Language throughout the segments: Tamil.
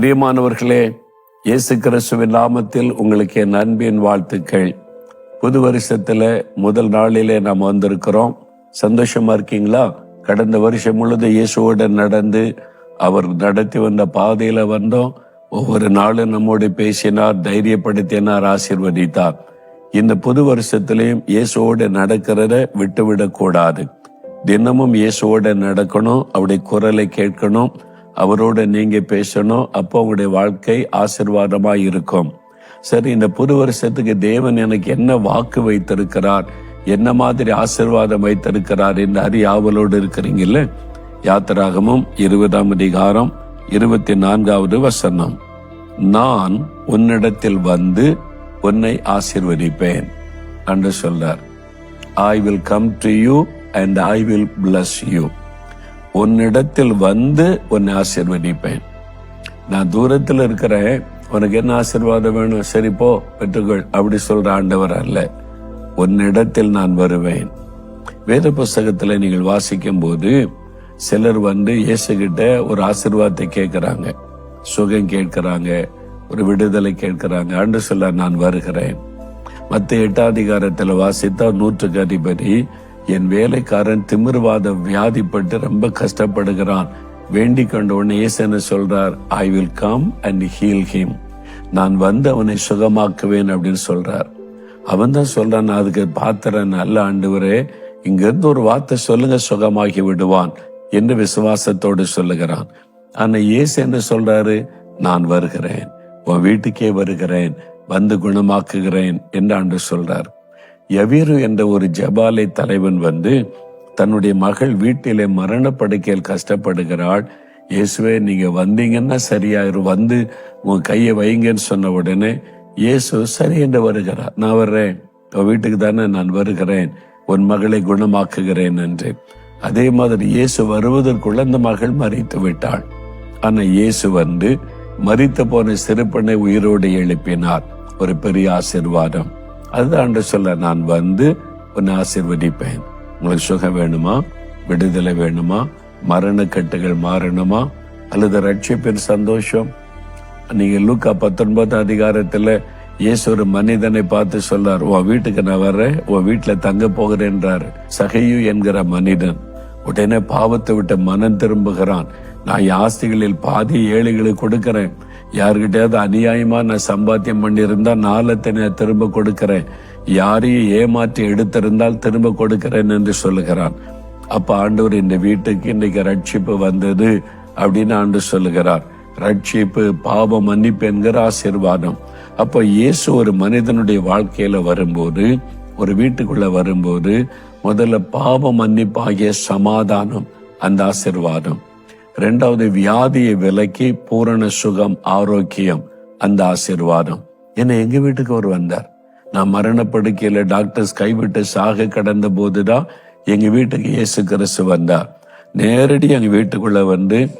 பிரியமானவர்களே இயேசு கிறிஸ்துவின் நாமத்தில் உங்களுக்கு என் அன்பின் வாழ்த்துக்கள். புது வருஷத்துல முதல் நாளிலே நாம் வந்திருக்கிறோம். சந்தோஷமா இருக்கீங்களா? கடந்த வருஷம் முழுதும் இயேசுவோட நடந்து அவர் நடத்தி வந்த பாதையில வந்தோம். ஒவ்வொரு நாளும் நம்மோடு பேசினார் தைரியப்படுத்தினார் ஆசிர்வதித்தார். இந்த புது வருஷத்திலையும் இயேசுவோட நடக்கிறத விட்டுவிடக் கூடாது தினமும் இயேசுவோட நடக்கணும் அவருடைய குரலை கேட்கணும். அவரோட நீங்க பேசணும். அப்போ உங்களுடைய வாழ்க்கை ஆசிர்வாதமா இருக்கும். சரி இந்த புது வருஷத்துக்கு தேவன் எனக்கு என்ன வாக்கு வைத்திருக்கிறார்? என்ன மாதிரி ஆசிர்வாதம் வைத்திருக்கிறார் என்று அறிய ஆவலோடு இருக்கிறீங்கல்ல? யாத்திராகமும் இருபதாம் அதிகாரம் இருபத்தி நான்காவது வசனம். நான் உன்னிடத்தில் வந்து உன்னை ஆசிர்வதிப்பேன் என்று சொல்றார். I will come to you and I will bless you உன்னிடத்தில் வந்து உன்னை ஆசிர்வதிப்பேன். நான் தூரத்தில் இருக்கிறேன். உனக்கு என்ன ஆசீர்வாதம் வேணும்? சரி போ பெற்றுக்கொள். அப்படி சொல்ற ஆண்டவர் அல்ல. உன்னிடத்தில் நான் வருவேன். வேத புஸ்தகத்துல நீங்கள் வாசிக்கும் போது சிலர் வந்து இயேசு கிட்ட ஒரு ஆசிர்வாதத்தை கேட்கிறாங்க. சுகம் கேட்கிறாங்க. ஒரு விடுதலை கேட்கிறாங்க. ஆண்டு சொல்ல நான் வருகிறேன். மத்த எட்டாம் அதிகாரத்துல வாசித்தா நூற்றுக்கு அதிபதி என் வேலைக்காரன் திமிர்வாத வியாதிப்பட்டு ரொம்ப கஷ்டப்படுகிறான். வேண்டிக் கொண்ட உடனே என்ன சொல்றார்? I will come and heal him நான் வந்து அவனை சுகமாக்குவேன் அப்படின்னு சொல்றார். அவன் தான் சொல்றான் நான் அதுக்கு பாத்திரன். நல்ல ஆண்டவரே இங்கிருந்து ஒரு வார்த்தை சொல்லுங்க சுகமாகி விடுவான் என்று விசுவாசத்தோடு சொல்லுகிறான். ஆனா இயேசு என்ன சொல்றாரு? நான் வருகிறேன். உன் வீட்டுக்கே வருகிறேன். வந்து குணமாக்குகிறேன் என்று ஆண்டு சொல்றார். எவிரு என்ற ஒரு ஜபாலை தலைவன் வந்து தன்னுடைய மகள் வீட்டிலே மரணப்படுக்கையில் கஷ்டப்படுகிறாள். இயேசுவே நீங்க வந்தீங்கன்னா சரியாயிரும் வந்து உன் கையை வைங்கன்னு சொன்ன உடனே இயேசு சரி என்று வருகிறார். நான் வர்றேன். உன் வீட்டுக்கு தானே நான் வருகிறேன். உன் மகளை குணமாக்குகிறேன் என்று. அதே மாதிரி இயேசு வருவதற்குள்ள அந்த மகள் மறித்து விட்டாள். ஆனா இயேசு வந்து மறித்து போன சிறுப்பனை உயிரோடு எழுப்பினார். ஒரு பெரிய ஆசிர்வாதம். அதுதான் ஆண்டு சொல்ல நான் வந்து உன்னை ஆசிர்வதிப்பேன். உங்களுக்கு சுகம் வேணுமா? விடுதலை வேணுமா? மரணக்கட்டுகள் மாறணுமா? அல்லது ரட்சிப்பின் சந்தோஷம்? நீங்க லூக்கா பத்தொன்பது அதிகாரத்துல இயேசு ஒரு மனிதனை பார்த்து சொல்றார் உன் வீட்டுக்கு நான் வர்றேன் உன் வீட்டுல தங்க போகிறேன்றாரு சகையு என்கிற மனிதன் உடனே பாவத்தை விட்டு மனம் திரும்புகிறான். நான் என் ஆஸ்திகளில் பாதி ஏழைகளுக்கு கொடுக்கிறேன். யாருக்கிட்டையாவது அநியாயமா நான் சம்பாத்தியம் பண்ணியிருந்தா நாளத்தை நான் திரும்ப கொடுக்கிறேன். யாரையும் ஏமாற்றி எடுத்திருந்தால் திரும்ப கொடுக்கிறேன் என்று சொல்லுகிறான். அப்ப ஆண்டவர் இந்த வீட்டுக்கு இன்னைக்கு ரட்சிப்பு வந்தது அப்படின்னு ஆண்டு சொல்லுகிறார். ரட்சிப்பு பாவ மன்னிப்பு என்கிற ஆசீர்வாதம். அப்ப இயேசு ஒரு மனிதனுடைய வாழ்க்கையில வரும்போது ஒரு வீட்டுக்குள்ள வரும்போது முதல்ல பாவ மன்னிப்பாகிய சமாதானம் அந்த ஆசீர்வாதம். ரெண்டாவது வியாதியை விலக்கி பூரண சுகம் ஆரோக்கியம் அந்த ஆசீர்வாதம். என்ன எங்க வீட்டுக்கு அவர் வந்தார்? நான் மரணப்படுக்கையில டாக்டர்ஸ் கைவிட்டு சாக கடந்த போதுதான் எங்க வீட்டுக்கு இயேசு கிறிஸ்து வந்தார். நேரடி எங்க வீட்டுக்குள்ள வந்து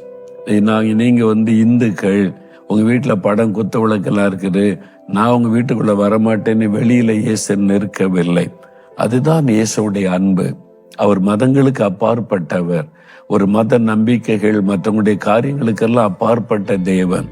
நாங்க நீங்க வந்து இந்துக்கள் உங்க வீட்டுல படம் குத்த விளக்கெல்லாம் இருக்குது நான் உங்க வீட்டுக்குள்ள வரமாட்டேன்னு வெளியில இயேசு நிற்கவில்லை. அதுதான் இயேசுடைய அன்பு. அவர் மதங்களுக்கு அப்பாற்பட்டவர். ஒரு மத நம்பிக்கைகள் மற்றவங்களுடைய காரியங்களுக்கெல்லாம் அப்பாற்பட்ட தேவன்.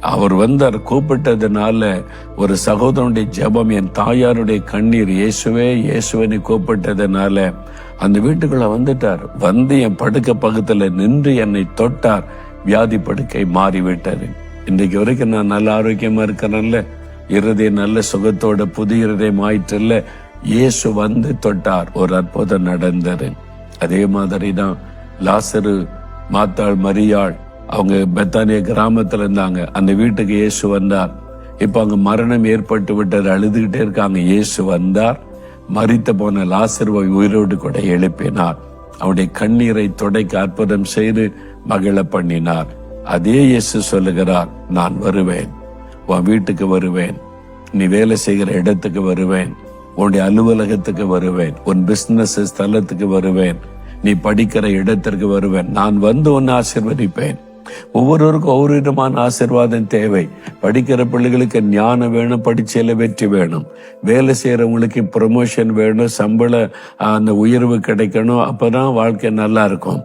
அவர் வந்தார் கூப்பிட்டதுனால ஒரு சகோதரனுடைய ஜெபம் என் தாயாருடைய கண்ணீர் இயேசுவே இயேசுவனை கூப்பிட்டதுனால அந்த வீட்டுக்குள்ள வந்துட்டார். வந்து என் படுக்க பக்கத்துல நின்று என்னை தொட்டார். வியாதி படுக்கை மாறிவிட்டது. இன்றைக்கு வரைக்கும் நான் நல்ல ஆரோக்கியமா இருக்கிறேன்ல. இருதயம் நல்ல சுகத்தோட புது இருதயம் ஆயிற்றுல்ல இயேசு வந்து தொட்டார். ஒரு அற்புதம் நடந்தது. அதே மாதிரி தான் லாசரு மாத்தாள் மரியாள் அவங்க பெத்தானிய கிராமத்துல இருந்தாங்க. அந்த வீட்டுக்கு இயேசு வந்தார். இப்ப அங்க மரணம் ஏற்பட்டு விட்டது அழுதுகிட்டே இருக்காங்க. இயேசு வந்தார். மறித்த போன லாசருவை உயிரோடு கூட எழுப்பினார். அவருடைய கண்ணீரை துடைக்க அற்புதம் செய்து மகிழ பண்ணினார். அதே இயேசு சொல்லுகிறார் நான் வருவேன். உன் வீட்டுக்கு வருவேன். நீ வேலை செய்கிற இடத்துக்கு வருவேன். உன்னுடைய அலுவலகத்துக்கு வருவேன். உன் பிசினஸ் ஸ்தலத்துக்கு வருவேன். நீ படிக்கிற இடத்திற்கு வருவேன். நான் வந்து உன்னை ஆசிர்வதிப்பேன். ஒவ்வொருவருக்கும் ஒவ்வொரு விதமான ஆசிர்வாதம் தேவை. படிக்கிற பிள்ளைகளுக்கு ஞானம் வேணும் படிச்சையில வெற்றி வேணும். வேலை செய்யறவங்களுக்கு ப்ரமோஷன் வேணும் சம்பள அந்த உயர்வு கிடைக்கணும். அப்பதான் வாழ்க்கை நல்லா இருக்கும்.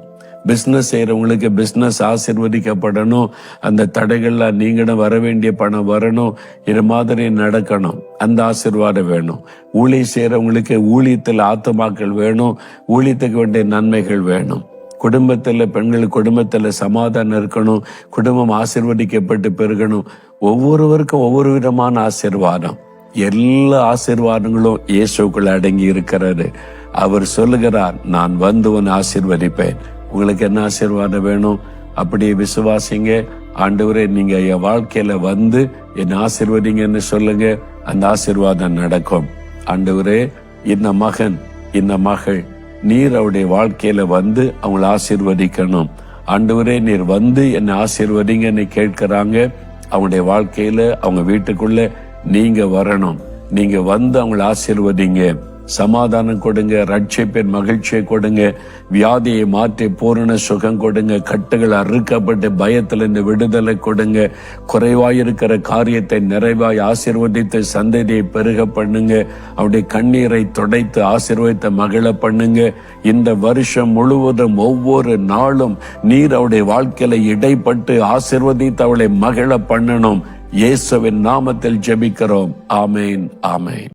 பிஸ்னஸ் செய்யறவங்களுக்கு பிஸ்னஸ் ஆசிர்வதிக்கப்படணும். அந்த தடைகள்லாம் நீங்களும் வர வேண்டிய பணம் வரணும். இது மாதிரி நடக்கணும். அந்த ஆசிர்வாதம் வேணும். ஊழி செய்யறவங்களுக்கு ஊழியத்தில் ஆத்துமாக்கள் வேணும். ஊழியத்துக்கு வேண்டிய நன்மைகள் வேணும். குடும்பத்துல பெண்கள் குடும்பத்துல சமாதானம் இருக்கணும். குடும்பம் ஆசிர்வதிக்கப்பட்டு பெருகணும். ஒவ்வொருவருக்கும் ஒவ்வொரு விதமான ஆசிர்வாதம். எல்லா ஆசிர்வாதங்களும் இயேசுக்குள் அடங்கி இருக்கிறது. அவர் சொல்லுகிறார் நான் வந்து உன் ஆசிர்வதிப்பேன். உங்களுக்கு என்ன ஆசீர்வாதம் வேணும்? அப்படியே விசுவாசிங்க. ஆண்டவரே நீங்க என் வாழ்க்கையில வந்து என்ன ஆசிர்வதிங்கன்னு சொல்லுங்க. அந்த ஆசீர்வாதம் நடக்கும். ஆண்டவரே இந்த மகன் இந்த மகள் நீர் அவருடைய வாழ்க்கையில வந்து அவங்கள ஆசீர்வதிக்கணும். ஆண்டவரே நீர் வந்து என்னை ஆசீர்வதிங்கன்னு கேட்கிறாங்க. அவங்களுடைய வாழ்க்கையில அவங்க வீட்டுக்குள்ள நீங்க வரணும். நீங்க வந்து அவங்கள ஆசீர்வதிங்க. சமாதானம் கொடுங்க ரட்சிப்பின் மகிழ்ச்சியை கொடுங்க வியாதியை மாற்றி பூரண சுகம் கொடுங்க கட்டுகள் அறுக்கப்பட்டு பயத்தில் இந்த விடுதலை கொடுங்க குறைவாயிருக்கிற காரியத்தை நிறைவாய் ஆசீர்வதித்து சந்ததியை பெருக பண்ணுங்க அவருடைய கண்ணீரை துடைத்து ஆசீர்வதித்த மகிழ பண்ணுங்க. இந்த வருஷம் முழுவதும் ஒவ்வொரு நாளும் நீர் அவருடைய வாழ்க்கையில இடைப்பட்டு ஆசிர்வதித்து அவளை மகிழ பண்ணணும். இயேசுவின் நாமத்தில் ஜெபிக்கிறோம். ஆமேன் ஆமேன்.